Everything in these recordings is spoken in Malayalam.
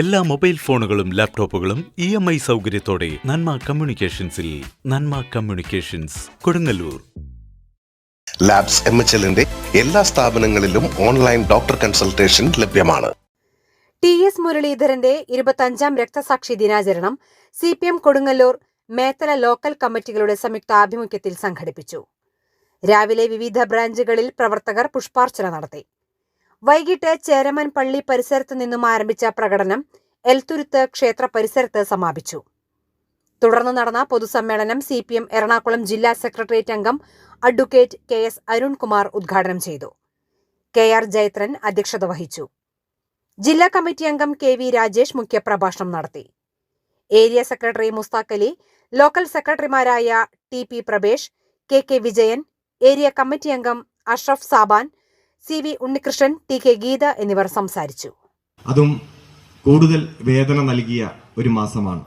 എല്ലാ മൊബൈൽ ഫോണുകളും ലാപ്ടോപ്പുകളും ഇ എം ഐ സൗകര്യത്തോടെ Nanma കമ്മ്യൂണിക്കേഷൻസിൽ Nanma communications Kodungallur. Labs M H എല്ലിന്റെ എല്ലാ സ്ഥാപനങ്ങളിലും ഓൺലൈൻ ഡോക്ടർ കൺസൾട്ടേഷൻ ലഭ്യമാണ്. ടി എസ് മുരളീധരന്റെ ഇരുപത്തഞ്ചാം രക്തസാക്ഷി ദിനാചരണം C P M Kodungallur Methala local കമ്മിറ്റികളുടെ സംയുക്ത ആഭിമുഖ്യത്തിൽ സംഘടിപ്പിച്ചു. രാവിലെ വിവിധ ബ്രാഞ്ചുകളിൽ പ്രവർത്തകർ പുഷ്പാർച്ചന നടത്തി. വൈകിട്ട് ചേരമൻ പള്ളി പരിസരത്ത് നിന്നും ആരംഭിച്ച പ്രകടനം എൽത്തുരുത്ത് ക്ഷേത്ര പരിസരത്ത് സമാപിച്ചു. തുടർന്ന് നടന്ന പൊതുസമ്മേളനം സി പി എം എറണാകുളം ജില്ലാ സെക്രട്ടേറിയറ്റ് അംഗം അഡ്വക്കേറ്റ് കെ എസ് അരുൺകുമാർ ഉദ്ഘാടനം ചെയ്തു. കെ ആർ ജയത്രൻ അധ്യക്ഷത വഹിച്ചു. ജില്ലാ കമ്മിറ്റി അംഗം കെ വി രാജേഷ് മുഖ്യപ്രഭാഷണം നടത്തി. Area secretary Mushtaq Ali local സെക്രട്ടറിമാരായ T P Prabhesh K K Vijayan area committee അംഗം Ashraf Saban C V Unnikrishnan T K Geetha എന്നിവർ സംസാരിച്ചു. അതും കൂടുതൽ വേദന നൽകിയ ഒരു മാസമാണ്.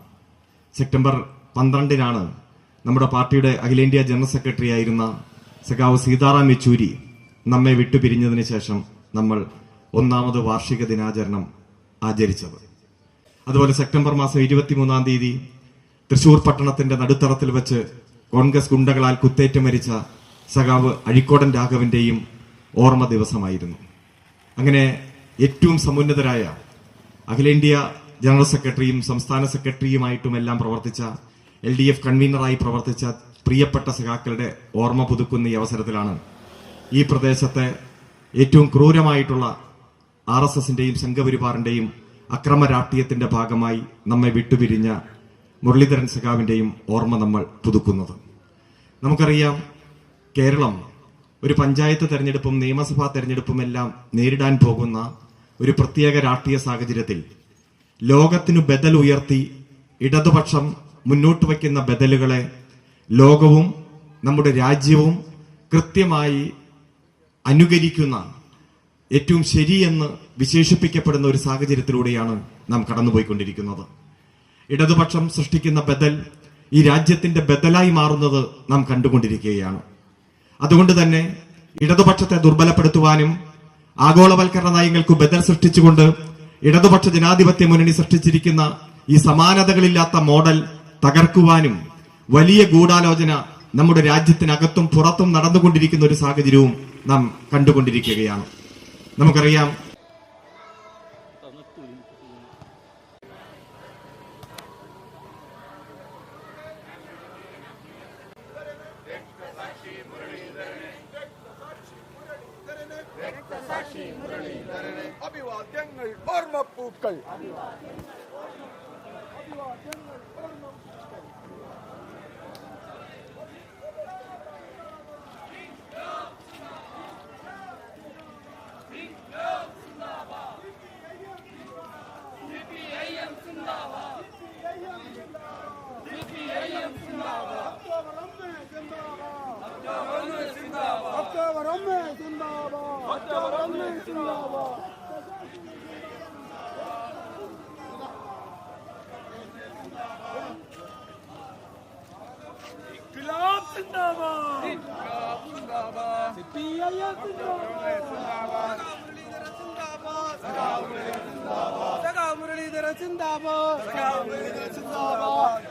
സെപ്റ്റംബർ പന്ത്രണ്ടിനാണ് നമ്മുടെ പാർട്ടിയുടെ അഖിലേന്ത്യാ ജനറൽ സെക്രട്ടറി ആയിരുന്ന സഖാവ് സീതാറാം യെച്ചൂരി നമ്മെ വിട്ടുപിരിഞ്ഞതിന് ശേഷം നമ്മൾ ഒന്നാമത് വാർഷിക ദിനാചരണം ആചരിച്ചത്. അതുപോലെ സെപ്റ്റംബർ മാസം ഇരുപത്തിമൂന്നാം തീയതി തൃശൂർ പട്ടണത്തിന്റെ നടുത്തറത്തിൽ വെച്ച് കോൺഗ്രസ് ഗുണ്ടകളാൽ കുത്തേറ്റ് മരിച്ച സഖാവ് അഴിക്കോടൻ രാഘവന്റെയും ഓർമ്മ ദിവസമായിരുന്നു. അങ്ങനെ ഏറ്റവും സമുന്നതരായ അഖിലേന്ത്യാ ജനറൽ സെക്രട്ടറിയും സംസ്ഥാന സെക്രട്ടറിയുമായിട്ടുമെല്ലാം പ്രവർത്തിച്ച എൽ ഡി എഫ് കൺവീനറായി പ്രവർത്തിച്ച പ്രിയപ്പെട്ട സഖാക്കളുടെ ഓർമ്മ പുതുക്കുന്ന ഈ അവസരത്തിലാണ് ഈ പ്രദേശത്തെ ഏറ്റവും ക്രൂരമായിട്ടുള്ള ആർ എസ് എസിന്റെയും സംഘപരിവാറിന്റെയും അക്രമ ഭാഗമായി നമ്മെ വിട്ടുപിരിഞ്ഞ മുരളീധരൻ സഖാവിന്റെയും ഓർമ്മ നമ്മൾ പുതുക്കുന്നത്. നമുക്കറിയാം കേരളം ഒരു പഞ്ചായത്ത് തെരഞ്ഞെടുപ്പും നിയമസഭാ തെരഞ്ഞെടുപ്പും എല്ലാം നേരിടാൻ പോകുന്ന ഒരു പ്രത്യേക രാഷ്ട്രീയ സാഹചര്യത്തിൽ ലോകത്തിനു ബദൽ ഉയർത്തി ഇടതുപക്ഷം മുന്നോട്ട് വയ്ക്കുന്ന ബദലുകളെ ലോകവും നമ്മുടെ രാജ്യവും കൃത്യമായി അനുകരിക്കുന്ന ഏറ്റവും ശരിയെന്ന് വിശേഷിപ്പിക്കപ്പെടുന്ന ഒരു സാഹചര്യത്തിലൂടെയാണ് നാം കടന്നുപോയിക്കൊണ്ടിരിക്കുന്നത്. ഇടതുപക്ഷം സൃഷ്ടിക്കുന്ന ബദൽ ഈ രാജ്യത്തിന്റെ ബദലായി മാറുന്നത് നാം കണ്ടുകൊണ്ടിരിക്കുകയാണ്. അതുകൊണ്ട് തന്നെ ഇടതുപക്ഷത്തെ ദുർബലപ്പെടുത്തുവാനും ആഗോളവൽക്കരണ നയങ്ങൾക്ക് ബദൽ സൃഷ്ടിച്ചുകൊണ്ട് ഇടതുപക്ഷ ജനാധിപത്യ മുന്നണി സൃഷ്ടിച്ചിരിക്കുന്ന ഈ സമാനതകളില്ലാത്ത മോഡൽ തകർക്കുവാനും വലിയ ഗൂഢാലോചന നമ്മുടെ രാജ്യത്തിനകത്തും പുറത്തും നടന്നുകൊണ്ടിരിക്കുന്ന ഒരു സാഹചര്യവും നാം കണ്ടുകൊണ്ടിരിക്കുകയാണ്. നമുക്കറിയാം അഭിവാദ്യങ്ങൾ ഓർമ്മപ്പൂക്കൾ ഒക്ടോബർ इनकलाब जिंदाबाद इनकलाब जिंदाबाद सीपीआई जिंदाबाद सगा मुरलीधर जिंदाबाद सगा मुरलीधर जिंदाबाद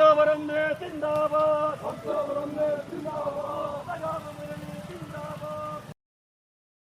Oktober om de Zindabad! Oktober om!